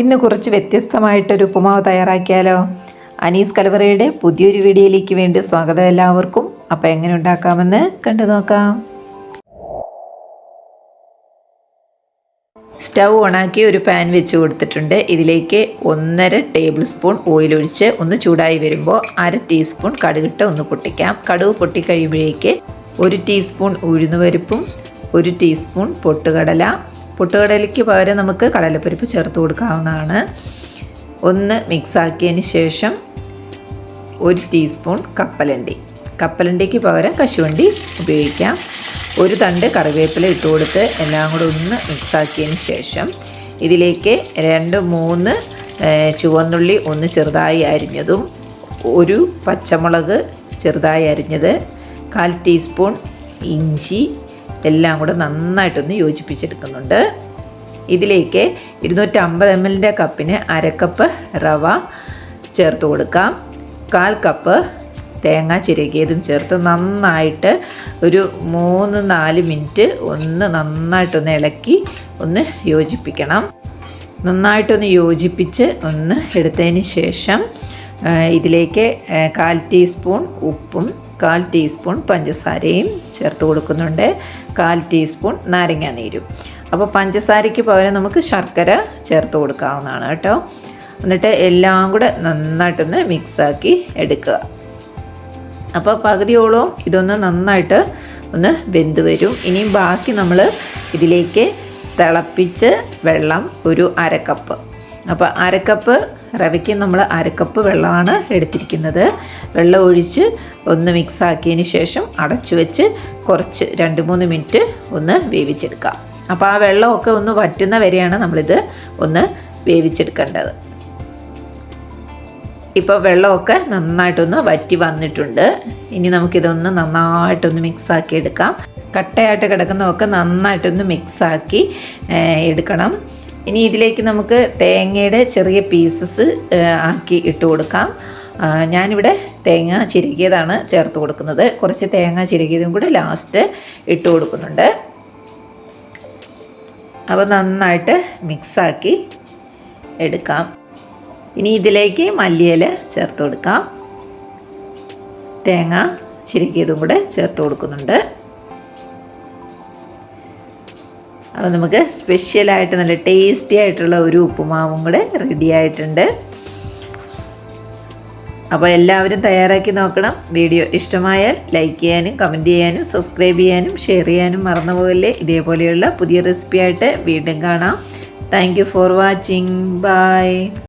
ഇന്ന് കുറച്ച് വ്യത്യസ്തമായിട്ടൊരു ഉപമാവ് തയ്യാറാക്കിയാലോ? അനീസ് കലവറയുടെ പുതിയൊരു വീഡിയോയിലേക്ക് വേണ്ടി സ്വാഗതം എല്ലാവർക്കും. അപ്പോൾ എങ്ങനെ ഉണ്ടാക്കാമെന്ന് കണ്ടു നോക്കാം. സ്റ്റൗ ഓണാക്കി ഒരു പാൻ വെച്ച് കൊടുത്തിട്ടുണ്ട്. ഇതിലേക്ക് ഒന്നര ടേബിൾ സ്പൂൺ ഓയിൽ ഒഴിച്ച് ഒന്ന് ചൂടായി വരുമ്പോൾ അര ടീസ്പൂൺ കടുകിട്ട് ഒന്ന് പൊട്ടിക്കാം. കടുക് പൊട്ടിക്കഴിയുമ്പോഴേക്ക് ഒരു ടീസ്പൂൺ ഉഴുന്നുപരിപ്പും ഒരു ടീസ്പൂൺ പൊട്ടുകടല പൊട്ടുകടലയ്ക്ക് പകരം നമുക്ക് കടലപ്പരിപ്പ് ചേർത്ത് കൊടുക്കാവുന്നതാണ്. ഒന്ന് മിക്സാക്കിയതിന് ശേഷം ഒരു ടീസ്പൂൺ കപ്പലണ്ടി. കപ്പലണ്ടിക്ക് പകരം കശുവണ്ടി ഉപയോഗിക്കാം. ഒരു തണ്ട് കറിവേപ്പില ഇട്ട് കൊടുത്ത് എല്ലാം കൂടെ ഒന്ന് മിക്സാക്കിയതിന് ശേഷം ഇതിലേക്ക് രണ്ട് മൂന്ന് ചുവന്നുള്ളി ഒന്ന് ചെറുതായി അരിഞ്ഞതും ഒരു പച്ചമുളക് ചെറുതായി അരിഞ്ഞത് കാൽ ടീസ്പൂൺ ഇഞ്ചി എല്ലാം കൂടെ നന്നായിട്ടൊന്ന് യോജിപ്പിച്ചെടുക്കുന്നുണ്ട്. ഇതിലേക്ക് ഇരുന്നൂറ്റമ്പത് എം എല്ലിന്റെ കപ്പിന് അരക്കപ്പ് റവ ചേർത്ത് കൊടുക്കാം. കാൽ കപ്പ് തേങ്ങ ചിരകിയതും ചേർത്ത് നന്നായിട്ട് ഒരു മൂന്ന് നാല് മിനിറ്റ് ഒന്ന് നന്നായിട്ടൊന്ന് ഇളക്കി ഒന്ന് യോജിപ്പിക്കണം. നന്നായിട്ടൊന്ന് യോജിപ്പിച്ച് ഒന്ന് എടുത്തതിന് ശേഷം ഇതിലേക്ക് കാൽ ടീസ്പൂൺ ഉപ്പും കാൽ ടീസ്പൂൺ പഞ്ചസാരയും ചേർത്ത് കൊടുക്കുന്നുണ്ട്. കാൽ ടീസ്പൂൺ നാരങ്ങ നീരും. അപ്പോൾ പഞ്ചസാരയ്ക്ക് പകരം നമുക്ക് ശർക്കര ചേർത്ത് കൊടുക്കാവുന്നതാണ് കേട്ടോ. എന്നിട്ട് എല്ലാം കൂടെ നന്നായിട്ടൊന്ന് മിക്സാക്കി എടുക്കുക. അപ്പോൾ പകുതിയോളം ഇതൊന്ന് നന്നായിട്ട് ഒന്ന് വെന്ത് വരും. ഇനിയും ബാക്കി നമ്മൾ ഇതിലേക്ക് തിളപ്പിച്ച് വെള്ളം ഒരു അരക്കപ്പ്. അപ്പോൾ അരക്കപ്പ് റവയ്ക്ക് നമ്മൾ അരക്കപ്പ് വെള്ളമാണ് എടുത്തിരിക്കുന്നത്. വെള്ളം ഒഴിച്ച് ഒന്ന് മിക്സ് ആക്കിയതിന് ശേഷം അടച്ചു വെച്ച് കുറച്ച് രണ്ട് മൂന്ന് മിനിറ്റ് ഒന്ന് വേവിച്ചെടുക്കാം. അപ്പോൾ ആ വെള്ളമൊക്കെ ഒന്ന് വറ്റുന്ന വരെയാണ് നമ്മളിത് ഒന്ന് വേവിച്ചെടുക്കേണ്ടത്. ഇപ്പോൾ വെള്ളമൊക്കെ നന്നായിട്ടൊന്ന് വറ്റി വന്നിട്ടുണ്ട്. ഇനി നമുക്കിതൊന്ന് നന്നായിട്ടൊന്ന് മിക്സാക്കി എടുക്കാം. കട്ടയായിട്ട് കിടക്കുന്നതൊക്കെ നന്നായിട്ടൊന്ന് മിക്സാക്കി എടുക്കണം. ഇനി ഇതിലേക്ക് നമുക്ക് തേങ്ങയുടെ ചെറിയ പീസസ് ആക്കി ഇട്ട് കൊടുക്കാം. ഞാനിവിടെ തേങ്ങ ചിരകിയതാണ് ചേർത്ത് കൊടുക്കുന്നത്. കുറച്ച് തേങ്ങ ചിരകിയതും കൂടെ ലാസ്റ്റ് ഇട്ട് കൊടുക്കുന്നുണ്ട്. അപ്പോൾ നന്നായിട്ട് മിക്സാക്കി എടുക്കാം. ഇനി ഇതിലേക്ക് മല്ലിയില ചേർത്ത് കൊടുക്കാം. തേങ്ങ ചിരകിയതും കൂടെ ചേർത്ത് കൊടുക്കുന്നുണ്ട്. അപ്പോൾ നമുക്ക് സ്പെഷ്യലായിട്ട് നല്ല ടേസ്റ്റി ആയിട്ടുള്ള ഒരു ഉപ്പുമാവും കൂടെ റെഡി ആയിട്ടുണ്ട്. അപ്പോൾ എല്ലാവരും തയ്യാറാക്കി നോക്കണം. വീഡിയോ ഇഷ്ടമായാൽ ലൈക്ക് ചെയ്യാനും കമന്റ് ചെയ്യാനും സബ്സ്ക്രൈബ് ചെയ്യാനും ഷെയർ ചെയ്യാനും മറന്നുപോകല്ലേ ഇതേപോലെയുള്ള പുതിയ റെസിപ്പി ആയിട്ട് വീണ്ടും കാണാം. Thank for watching bye